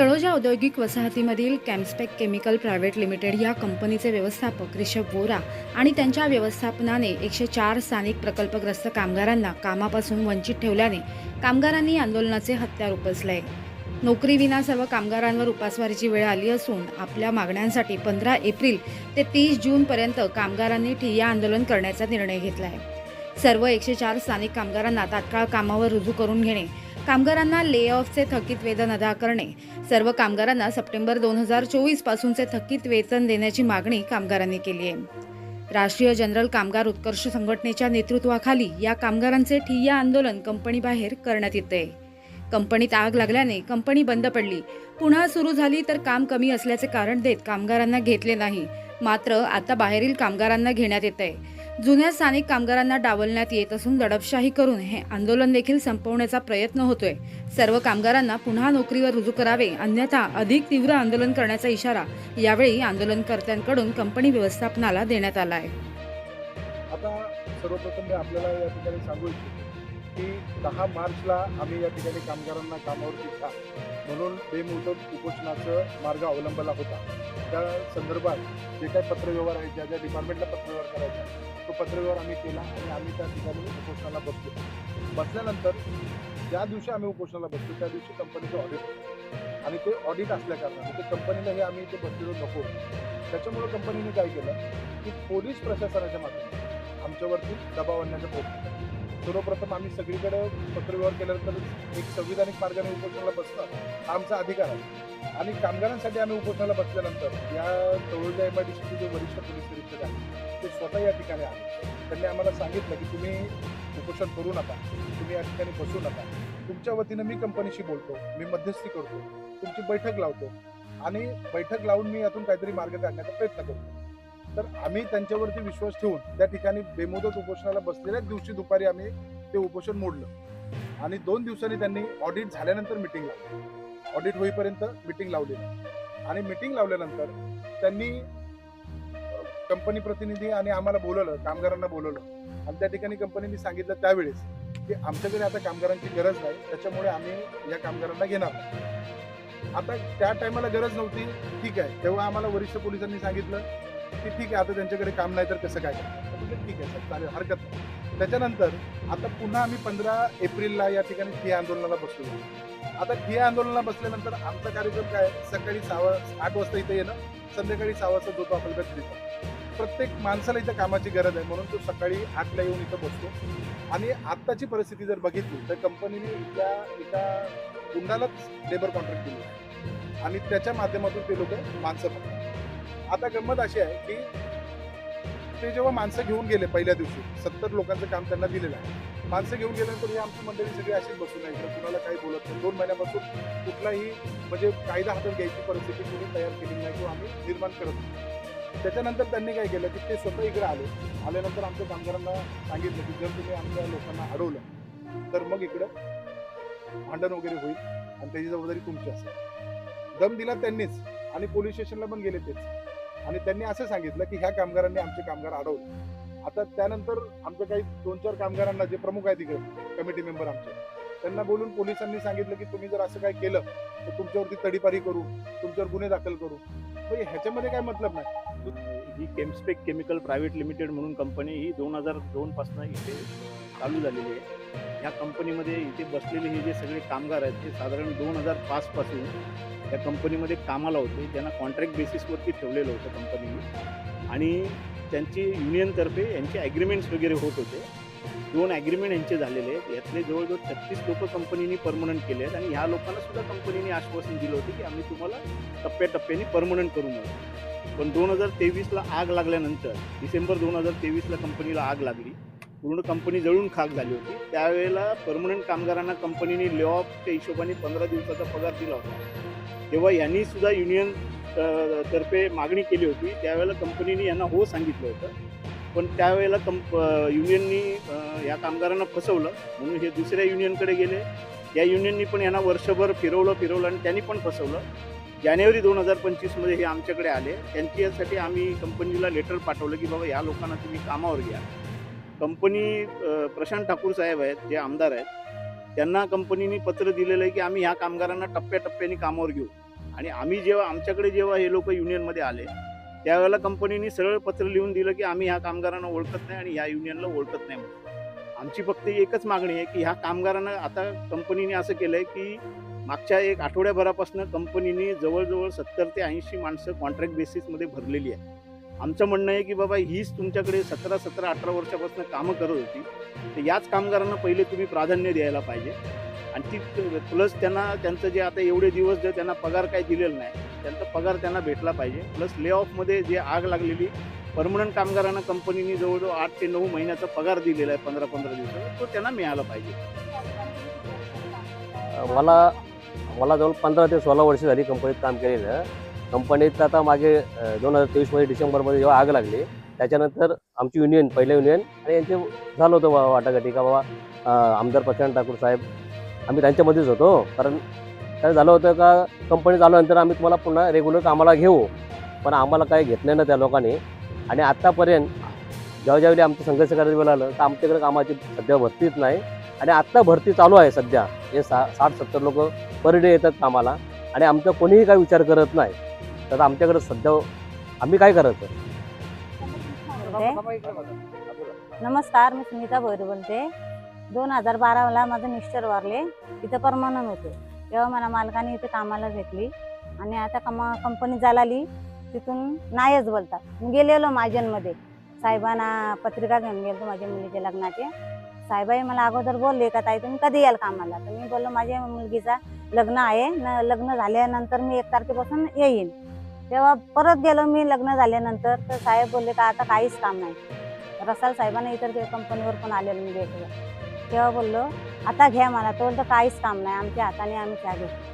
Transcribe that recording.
तळोजा औद्योगिक वसाहतीमधील Chemspec chemical private limited या कंपनीचे व्यवस्थापक रिषभ बोरा आणि त्यांच्या व्यवस्थापनाने एकशे चार स्थानिक प्रकल्पग्रस्त कामगारांना कामापासून वंचित ठेवल्याने कामगारांनी आंदोलनाचे हत्यार उपसले. नोकरीविना सर्व कामगारांवर उपासवारीची वेळ आली असून आपल्या मागण्यांसाठी पंधरा एप्रिल ते तीस जूनपर्यंत कामगारांनी ठिय्या आंदोलन करण्याचा निर्णय घेतला आहे सर्व एकशे चार स्थानिक कामगारांना तात्काळ कामावर रुजू करून घेणे कामगारांना ले ऑफचे थकीत वेतन अदा करणे. सर्व कामगारांना सप्टेंबर दोन हजार चोवीस पासूनचे थकीत वेतन देण्याची मागणी कामगारांनी केली आहे. राष्ट्रीय जनरल कामगार उत्कर्ष संघटनेच्या नेतृत्वाखाली या कामगारांचे ठिय्या आंदोलन कंपनीबाहेर करण्यात येते. कंपनीत आग लागल्याने कंपनी बंद पडली. पुन्हा सुरू झाली तर काम कमी असल्याचे कारण देत कामगारांना घेतले नाही. मात्र आता बाहेरील कामगारांना घेण्यात येत आहे जुन्या स्थानिक कामगारांना डावलण्यात येत असून दडपशाही करून हे आंदोलन देखील संपवण्याचा प्रयत्न होतोय. सर्व कामगारांना पुन्हा नोकरीवर रुजू करावे अन्यथा अधिक तीव्र आंदोलन करण्याचा इशारा यावेळी आंदोलनकर्त्यांकडून कंपनी व्यवस्थापनाला देण्यात आला आहे आता सर्वप्रथम आपल्याला या ठिकाणी सांगू इच्छितो. की दहा मार्चला आम्ही या ठिकाणी कामगारांना कामावरती घ्या म्हणून बेमुदत उपोषणाचं मार्ग अवलंबला होता. त्या संदर्भात जे काही पत्रव्यवहार आहे ज्या ज्या डिपार्टमेंटला पत्रव्यवहार करायचा तो पत्रव्यवहार आम्ही केला आणि आम्ही त्या ठिकाणी उपोषणाला बसलो. बसल्यानंतर ज्या दिवशी आम्ही उपोषणाला बसलो त्या दिवशी कंपनीचं ऑडिट आणि ते ऑडिट असल्या कारणाने ते कंपनीला हे आम्ही ते बसलेलो नको. त्याच्यामुळं कंपनीने काय केलं की पोलीस प्रशासनाच्या माध्यमातून आमच्यावरती दबाव आणण्याचा प्रयत्न केला. सर्वप्रथम आम्ही सगळीकडे पत्रव्यवहार केल्यानंतर एक संविधानिक मार्गाने उपोषणाला बसणं हा आमचा अधिकार आहे. आणि कामगारांसाठी आम्ही उपोषणाला बसल्यानंतर या Taloja M I D J वरिष्ठ पोलीस निरीक्षक आहेत ते स्वतः या ठिकाणी आले. त्यांनी आम्हाला सांगितलं की तुम्ही उपोषण करू नका तुम्ही या ठिकाणी बसू नका. तुमच्या वतीनं मी कंपनीशी बोलतो मी मध्यस्थी करतो तुमची बैठक लावतो आणि बैठक लावून मी यातून काहीतरी मार्ग काढण्याचा प्रयत्न करतो. तर आम्ही त्यांच्यावरती विश्वास ठेवून त्या ठिकाणी बेमुदत उपोषणाला बसलेल्याच दिवशी दुपारी आम्ही ते उपोषण मोडलं. आणि दोन दिवसांनी त्यांनी ऑडिट झाल्यानंतर मिटिंग लावली. ऑडिट होईपर्यंत मिटिंग लावली आणि मिटिंग लावल्यानंतर त्यांनी कंपनी प्रतिनिधी आणि आम्हाला बोलवलं कामगारांना बोलवलं. आणि त्या ठिकाणी कंपनीने सांगितलं त्यावेळेस की आमच्याकडे आता कामगारांची गरज नाही त्याच्यामुळे आम्ही या कामगारांना घेणार आता त्या टायमाला गरज नव्हती ठीक आहे. तेव्हा आम्हाला वरिष्ठ पोलिसांनी सांगितलं की ठीक आहे आता त्यांच्याकडे काम नाही तर कसं काय ठीक आहे सर चालेल हरकत नाही. त्याच्यानंतर आता पुन्हा आम्ही पंधरा एप्रिलला या ठिकाणी ठिय्या आंदोलनाला बसलो आता ठिय्या आंदोलनाला बसल्यानंतर आमचा कार्यक्रम काय? सकाळी सहा आठ वाजता इथे येणं संध्याकाळी सहा वाजता जो तो आपल्याला तिथं प्रत्येक माणसाला इथं कामाची गरज आहे म्हणून तो सकाळी आठला येऊन इथं बसतो. आणि आत्ताची परिस्थिती जर बघितली तर कंपनीने इथल्या एका गुंडालाच लेबर कॉन्ट्रॅक्ट दिलं. आणि त्याच्या माध्यमातून ते लोक माणसं पकडतात. आता गंमत अशी आहे की ते जेव्हा माणसं घेऊन गेले पहिल्या दिवशी सत्तर लोकांचं काम त्यांना दिलेलं आहे. माणसं घेऊन गेल्यानंतर ही आमची मंडळी सगळी अशीच बसून आहे कुणाला काही बोलत नाही. दोन महिन्यापासून कुठलाही म्हणजे कायदा हातात घ्यायची परिस्थिती कुणी तयार केली नाही किंवा आम्ही निर्माण करत नाही. त्याच्यानंतर त्यांनी काय केलं की ते स्वतः इकडे आले. आल्यानंतर आमच्या कामगारांना सांगितलं की जर तुम्ही आमच्या लोकांना अडवलं तर मग इकडं भांडण वगैरे होईल आणि त्याची जबाबदारी तुमची असेल. दम दिला त्यांनीच आणि पोलीस स्टेशनला पण गेले तेच. आणि त्यांनी असं सांगितलं की ह्या कामगारांनी आमचे कामगार अडवले. आता त्यानंतर आमच्या काही दोन चार कामगारांना जे प्रमुख आहेत तिकडे कमिटी मेंबर आमचे त्यांना बोलून पोलिसांनी सांगितलं की तुम्ही जर असं काय केलं तर तुमच्यावरती तडीपारी करू तुमच्यावर गुन्हे दाखल करू. म्हणजे ह्याच्यामध्ये काय मतलब नाही? ही केमस्पेक केमिकल प्रायव्हेट लिमिटेड म्हणून कंपनी ही दोन हजार दोनपासून इथे चालू झालेली आहे. या कंपनीमध्ये इथे बसलेले हे जे सगळे कामगार आहेत ते साधारण दोन हजार पाचपासून या कंपनीमध्ये कामाला होते. त्यांना कॉन्ट्रॅक्ट बेसिसवरती ठेवलेलं होतं कंपनीने आणि त्यांची युनियनतर्फे यांचे ॲग्रीमेंट्स वगैरे होत होते. दोन ॲग्रीमेंट यांचे झालेले आहेत. यातले जवळजवळ छत्तीस लोक कंपनीने परमनंट केले आहेत. आणि ह्या लोकांना सुद्धा कंपनीने आश्वासन दिलं होतं की आम्ही तुम्हाला टप्प्याटप्प्याने परमनंट करू म्हणून. पण दोन हजार तेवीसला आग लागल्यानंतर डिसेंबर दोन हजार तेवीसला कंपनीला आग लागली. पूर्ण कंपनी जळून खाक झाली होती. त्यावेळेला परमनंट कामगारांना कंपनीने ले ऑफच्या हिशोबाने पंधरा दिवसाचा पगार दिला होता. तेव्हा यांनी सुद्धा युनियन तर्फे मागणी केली होती. त्यावेळेला कंपनीने यांना हो सांगितलं होतं. पण त्यावेळेला कंप युनियननी या कामगारांना फसवलं. म्हणून हे दुसऱ्या युनियनकडे गेले. या युनियननी पण यांना वर्षभर फिरवलं फिरवलं आणि त्यांनी पण फसवलं. जानेवारी दोन हजार पंचवीसमध्ये हे आमच्याकडे आले. त्यांच्यासाठी आम्ही कंपनीला लेटर पाठवलं की बाबा या लोकांना तुम्ही कामावर घ्या. कंपनी प्रशांत ठाकूर साहेब आहेत जे आमदार आहेत त्यांना कंपनीने पत्र दिलेलं आहे की आम्ही ह्या कामगारांना टप्प्याटप्प्याने कामावर घेऊ. आणि आम्ही जेव्हा आमच्याकडे जेव्हा हे लोक युनियनमध्ये आले त्यावेळेला कंपनीने सरळ पत्र लिहून दिलं की आम्ही ह्या कामगारांना ओळखत नाही आणि ह्या युनियनला ओळखत नाही म्हणून. आमची फक्त एकच मागणी आहे की ह्या कामगारांना आता कंपनीने असं केलं आहे की मागच्या एक आठवड्याभरापासून कंपनीने जवळजवळ सत्तर ते ऐंशी माणसं कॉन्ट्रॅक्ट बेसिसमध्ये भरलेली आहे आमचं म्हणणं आहे की बाबा हीच तुमच्याकडे सतरा सतरा अठरा वर्षापासून कामं करत होती. तर याच कामगारांना पहिले तुम्ही प्राधान्य द्यायला पाहिजे. आणि ती प्लस त्यांना त्यांचं जे आता एवढे दिवस जे त्यांना पगार काही दिलेला नाही त्यांचा पगार त्यांना भेटला पाहिजे. प्लस ले ऑफमध्ये जे आग लागलेली परमनंट कामगारांना कंपनीने जवळजवळ आठ ते नऊ महिन्याचा पगार दिलेला आहे पंधरा पंधरा दिवसाचा. तो त्यांना मिळाला पाहिजे. मला मला जवळ पंधरा ते सोळा वर्ष झाली कंपनीत काम केलेलं. कंपनीत आता मागे दोन हजार तेवीसमध्ये डिसेंबरमध्ये जेव्हा आग लागली त्याच्यानंतर आमची युनियन पहिलं युनियन आणि यांचे झालं होतं वा- वाटाघाटी का बाबा आमदार प्रशांत ठाकूर साहेब. आम्ही त्यांच्यामध्येच होतो कारण काय झालं होतं का कंपनी झाल्यानंतर आम्ही तुम्हाला पुन्हा रेग्युलर कामाला घेऊ पण आम्हाला काही घेतलं ना त्या लोकांनी. आणि आत्तापर्यंत जेव्हा ज्यावेळी आमचं संघर्ष करायचं वेळ आलं तर आमच्याकडे कामाची सध्या भरतीच नाही. आणि आत्ता भरती चालू आहे सध्या हे सा साठ सत्तर लोक पर डे येतात कामाला. आणि आमचा कोणीही काही विचार करत नाही. तर आमच्याकडे सध्या आम्ही काय करायचं? नमस्कार मी सुनीता भैर बोलते. दोन हजार बाराला माझं मिस्टर वारले तिथं परमनंट होते. तेव्हा मला मालकाने इथे कामाला घेतली आणि आता कमा कंपनी झालाली तिथून नाहीच बोलतात. मी गेलेलो महाजनमध्ये. साहेबांना पत्रिका घेऊन गेलो माझ्या मुलीच्या लग्नाचे. साहेबाई मला अगोदर बोलले का ताई तुम्ही कधी याल कामाला? तर मी बोललो माझ्या मुलगीचा लग्न आहे. न लग्न झाल्यानंतर मी एक तारखेपासून येईन. तेव्हा परत गेलो मी लग्न झाल्यानंतर. तर साहेब बोलले का आता काहीच काम नाही. रसाल साहेबांना इतर कंपनीवर पण आलेलं मी भेटलं तेव्हा बोललो आता घ्या मला. तो बोलतो काहीच काम नाही आमच्या हाताने आम्ही चहा घेतो